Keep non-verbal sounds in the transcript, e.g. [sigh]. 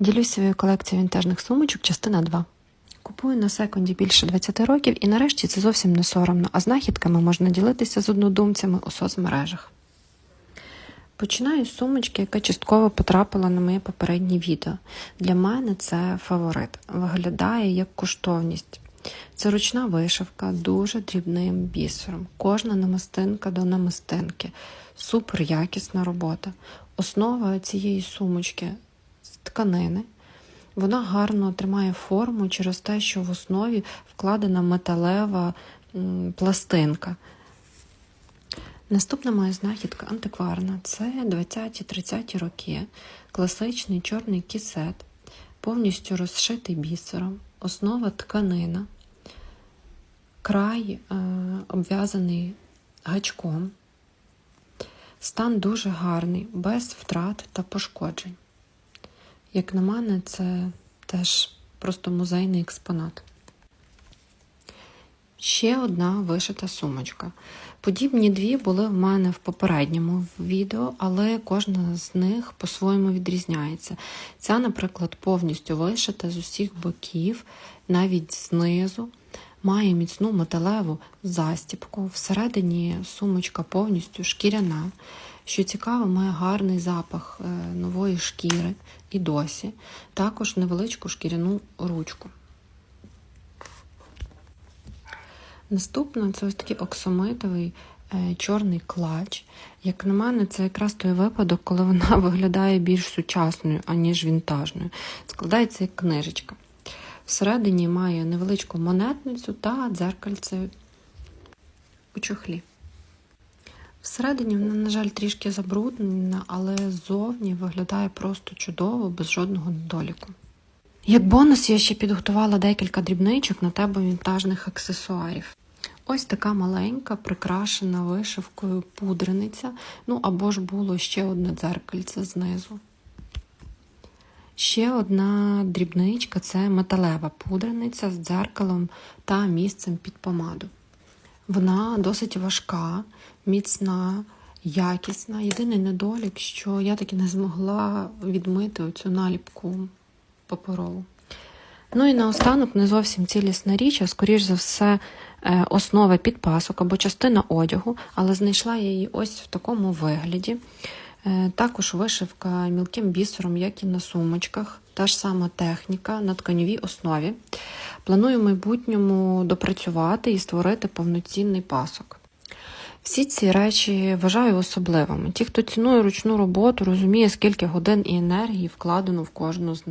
Ділюсь своєю колекцією вінтажних сумочок, частина 2. Купую на секунді більше 20 років і нарешті це зовсім не соромно, а знахідками можна ділитися з однодумцями у соцмережах. Починаю з сумочки, яка частково потрапила на моє попереднє відео. Для мене це фаворит. Виглядає як коштовність. Це ручна вишивка, дуже дрібним бісером. Кожна намистинка до намистинки. Супер якісна робота. Основа цієї сумочки тканини. Вона гарно тримає форму через те, що в основі вкладена металева пластинка. Наступна моя знахідка антикварна. Це 20-30 роки, класичний чорний кісет, повністю розшитий бісером, основа тканина, край е, обв'язаний гачком. Стан дуже гарний, без втрат та пошкоджень. Як на мене, це теж просто музейний експонат. Ще одна вишита сумочка. Подібні дві були в мене в попередньому відео, але кожна з них по-своєму відрізняється. Ця, наприклад, повністю вишита з усіх боків, навіть знизу. Має міцну металеву застіпку. Всередині сумочка повністю шкіряна. Що цікаво, має гарний запах е, нової шкіри і досі. Також невеличку шкіряну ручку. Наступно це ось такий оксамитовий е, чорний клач. Як на мене, це якраз той випадок, коли вона [laughs] виглядає більш сучасною, аніж вінтажною. Складається як книжечка. Всередині має невеличку монетницю та дзеркальце у чохлі. Всередині вона, на жаль, трішки забруднена, але ззовні виглядає просто чудово, без жодного недоліку. Як бонус я ще підготувала декілька дрібничок на тебе вінтажних аксесуарів. Ось така маленька, прикрашена вишивкою пудрениця, ну або ж було ще одне дзеркальце знизу. Ще одна дрібничка це металева пудрениця з дзеркалом та місцем під помаду. Вона досить важка, міцна, якісна. Єдиний недолік, що я таки не змогла відмити оцю наліпку паперову. Ну і наостанок не зовсім цілісна річ, а скоріш за все, е, основа підпасок або частина одягу, але знайшла я її ось в такому вигляді. Е, Також вишивка мілким бісером, як і на сумочках, та ж сама техніка на тканьовій основі. Планую в майбутньому допрацювати і створити повноцінний пасок. Всі ці речі вважаю особливими. Ті, хто цінує ручну роботу, розуміє, скільки годин і енергії вкладено в кожну з них.